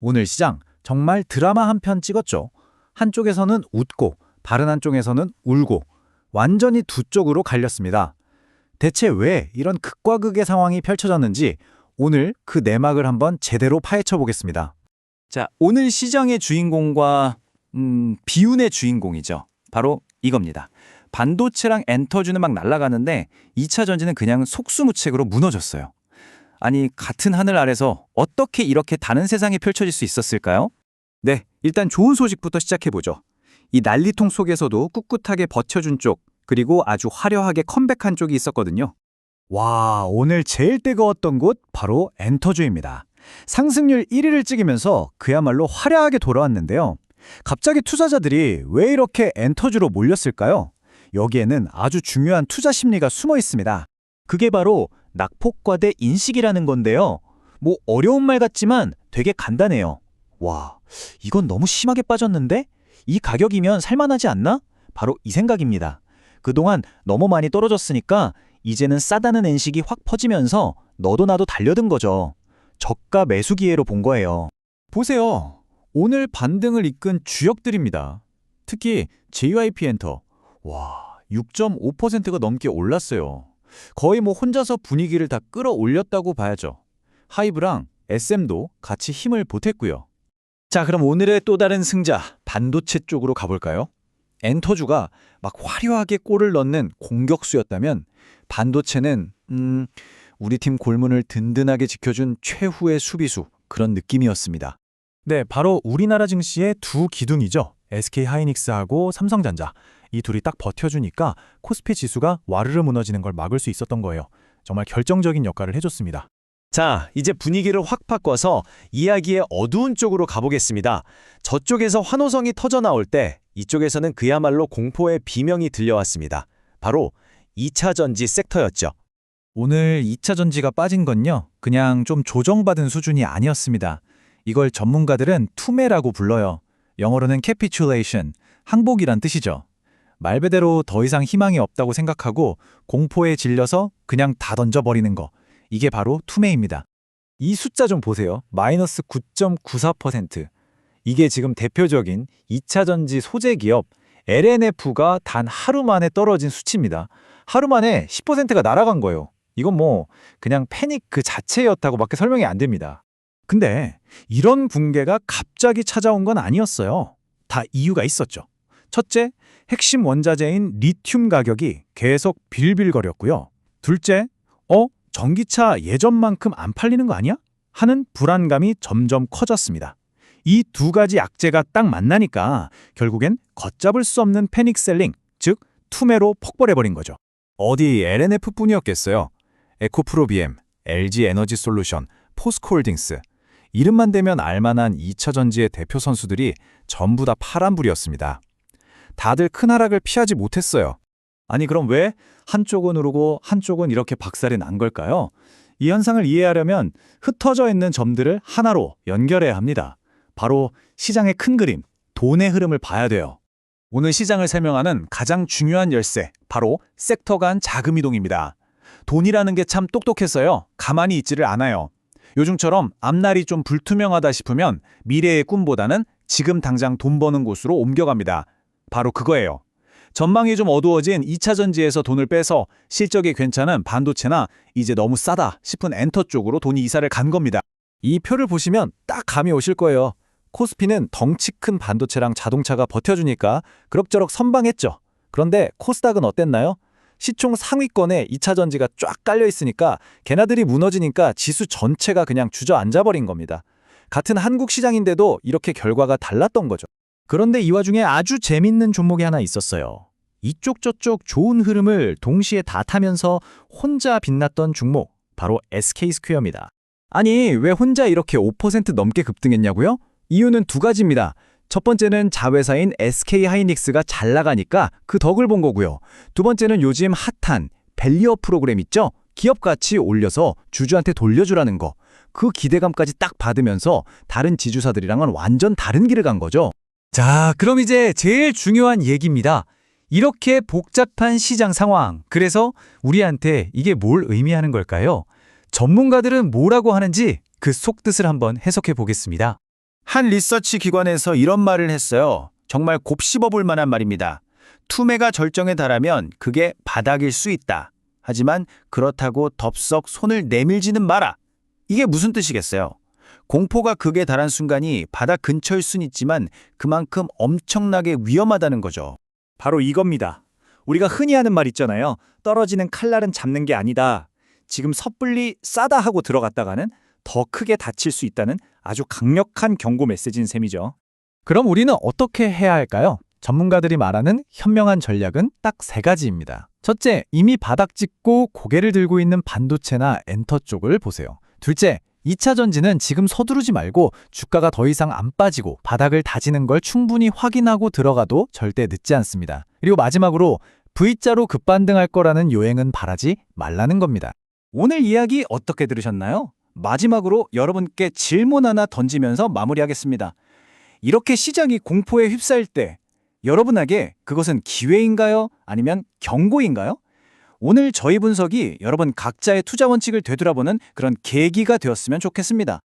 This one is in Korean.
오늘 시장 정말 드라마 한 편 찍었죠. 한쪽에서는 웃고 다른 한쪽에서는 울고 완전히 두 쪽으로 갈렸습니다. 대체 왜 이런 극과 극의 상황이 펼쳐졌는지 오늘 그 내막을 한번 제대로 파헤쳐 보겠습니다. 자, 오늘 시장의 주인공과 음, 비운의 주인공이죠. 바로 이겁니다. 반도체랑 엔터주는 막 날아가는데 2차 전지는 그냥 속수무책으로 무너졌어요. 아니, 같은 하늘 아래서 어떻게 이렇게 다른 세상이 펼쳐질 수 있었을까요? 네, 일단 좋은 소식부터 시작해보죠. 이 난리통 속에서도 꿋꿋하게 버텨준 쪽, 그리고 아주 화려하게 컴백한 쪽이 있었거든요. 와, 오늘 제일 뜨거웠던 곳 바로 엔터주입니다. 상승률 1위를 찍으면서 그야말로 화려하게 돌아왔는데요. 갑자기 투자자들이 왜 이렇게 엔터주로 몰렸을까요? 여기에는 아주 중요한 투자 심리가 숨어 있습니다. 그게 바로 낙폭과대 인식이라는 건데요. 뭐 어려운 말 같지만 되게 간단해요. 와, 이건 너무 심하게 빠졌는데? 이 가격이면 살만하지 않나? 바로 이 생각입니다. 그동안 너무 많이 떨어졌으니까 이제는 싸다는 인식이 확 퍼지면서 너도 나도 달려든 거죠. 저가 매수 기회로 본 거예요. 보세요. 오늘 반등을 이끈 주역들입니다. 특히 JYP 엔터. 와, 6.5%가 넘게 올랐어요. 거의 뭐 혼자서 분위기를 다 끌어올렸다고 봐야죠. 하이브랑 SM도 같이 힘을 보탰고요. 자, 그럼 오늘의 또 다른 승자, 반도체 쪽으로 가볼까요? 엔터주가 막 화려하게 골을 넣는 공격수였다면 반도체는 음, 우리 팀 골문을 든든하게 지켜준 최후의 수비수 그런 느낌이었습니다. 네, 바로 우리나라 증시의 두 기둥이죠. SK 하이닉스하고 삼성전자. 이 둘이 딱 버텨주니까 코스피 지수가 와르르 무너지는 걸 막을 수 있었던 거예요. 정말 결정적인 역할을 해줬습니다. 자, 이제 분위기를 확 바꿔서 이야기의 어두운 쪽으로 가보겠습니다. 저쪽에서 환호성이 터져 나올 때 이쪽에서는 그야말로 공포의 비명이 들려왔습니다. 바로 2차 전지 섹터였죠. 오늘 2차 전지가 빠진 건요. 그냥 좀 조정받은 수준이 아니었습니다. 이걸 전문가들은 투매라고 불러요. 영어로는 capitulation, 항복이란 뜻이죠. 말 그대로 더 이상 희망이 없다고 생각하고 공포에 질려서 그냥 다 던져버리는 거. 이게 바로 투매입니다. 이 숫자 좀 보세요. 마이너스 9.94%. 이게 지금 대표적인 2차 전지 소재 기업 LNF가 단 하루 만에 떨어진 수치입니다. 하루 만에 10%가 날아간 거예요. 이건 뭐 그냥 패닉 그 자체였다고밖에 설명이 안 됩니다. 근데 이런 붕괴가 갑자기 찾아온 건 아니었어요. 다 이유가 있었죠. 첫째, 핵심 원자재인 리튬 가격이 계속 빌빌거렸고요. 둘째, 어? 전기차 예전만큼 안 팔리는 거 아니야? 하는 불안감이 점점 커졌습니다. 이 두 가지 악재가 딱 만나니까 결국엔 걷잡을 수 없는 패닉셀링, 즉 투매로 폭발해버린 거죠. 어디 LNF뿐이었겠어요. 에코프로비엠, LG 에너지 솔루션, 포스코홀딩스. 이름만 대면 알만한 2차 전지의 대표 선수들이 전부 다 파란불이었습니다. 다들 큰 하락을 피하지 못했어요. 아니 그럼 왜 한쪽은 오르고 한쪽은 이렇게 박살이 난 걸까요? 이 현상을 이해하려면 흩어져 있는 점들을 하나로 연결해야 합니다. 바로 시장의 큰 그림, 돈의 흐름을 봐야 돼요. 오늘 시장을 설명하는 가장 중요한 열쇠, 바로 섹터 간 자금 이동입니다. 돈이라는 게 참 똑똑했어요. 가만히 있지를 않아요. 요즘처럼 앞날이 좀 불투명하다 싶으면 미래의 꿈보다는 지금 당장 돈 버는 곳으로 옮겨갑니다. 바로 그거예요. 전망이 좀 어두워진 2차 전지에서 돈을 빼서 실적이 괜찮은 반도체나 이제 너무 싸다 싶은 엔터 쪽으로 돈이 이사를 간 겁니다. 이 표를 보시면 딱 감이 오실 거예요. 코스피는 덩치 큰 반도체랑 자동차가 버텨주니까 그럭저럭 선방했죠. 그런데 코스닥은 어땠나요? 시총 상위권에 2차 전지가 쫙 깔려 있으니까 걔나들이 무너지니까 지수 전체가 그냥 주저앉아버린 겁니다. 같은 한국 시장인데도 이렇게 결과가 달랐던 거죠. 그런데 이 와중에 아주 재밌는 종목이 하나 있었어요. 이쪽 저쪽 좋은 흐름을 동시에 다 타면서 혼자 빛났던 종목, 바로 SK스퀘어입니다. 아니, 왜 혼자 이렇게 5% 넘게 급등했냐고요? 이유는 두 가지입니다. 첫 번째는 자회사인 SK 하이닉스가 잘 나가니까 그 덕을 본 거고요. 두 번째는 요즘 핫한 밸리어 프로그램 있죠? 기업 가치 올려서 주주한테 돌려주라는 거. 그 기대감까지 딱 받으면서 다른 지주사들이랑은 완전 다른 길을 간 거죠. 자, 그럼 이제 제일 중요한 얘기입니다. 이렇게 복잡한 시장 상황. 그래서 우리한테 이게 뭘 의미하는 걸까요? 전문가들은 뭐라고 하는지 그 속뜻을 한번 해석해 보겠습니다. 한 리서치 기관에서 이런 말을 했어요. 정말 곱씹어 볼 만한 말입니다. 투매가 절정에 달하면 그게 바닥일 수 있다. 하지만 그렇다고 덥석 손을 내밀지는 마라. 이게 무슨 뜻이겠어요? 공포가 극에 달한 순간이 바닥 근처일 순 있지만 그만큼 엄청나게 위험하다는 거죠. 바로 이겁니다. 우리가 흔히 하는 말 있잖아요. 떨어지는 칼날은 잡는 게 아니다. 지금 섣불리 싸다 하고 들어갔다가는 더 크게 다칠 수 있다는 아주 강력한 경고 메시지인 셈이죠. 그럼 우리는 어떻게 해야 할까요? 전문가들이 말하는 현명한 전략은 딱 세 가지입니다. 첫째, 이미 바닥 찍고 고개를 들고 있는 반도체나 엔터 쪽을 보세요. 둘째, 2차 전지는 지금 서두르지 말고 주가가 더 이상 안 빠지고 바닥을 다지는 걸 충분히 확인하고 들어가도 절대 늦지 않습니다. 그리고 마지막으로 V자로 급반등할 거라는 요행은 바라지 말라는 겁니다. 오늘 이야기 어떻게 들으셨나요? 마지막으로 여러분께 질문 하나 던지면서 마무리하겠습니다. 이렇게 시장이 공포에 휩싸일 때 여러분에게 그것은 기회인가요? 아니면 경고인가요? 오늘 저희 분석이 여러분 각자의 투자 원칙을 되돌아보는 그런 계기가 되었으면 좋겠습니다.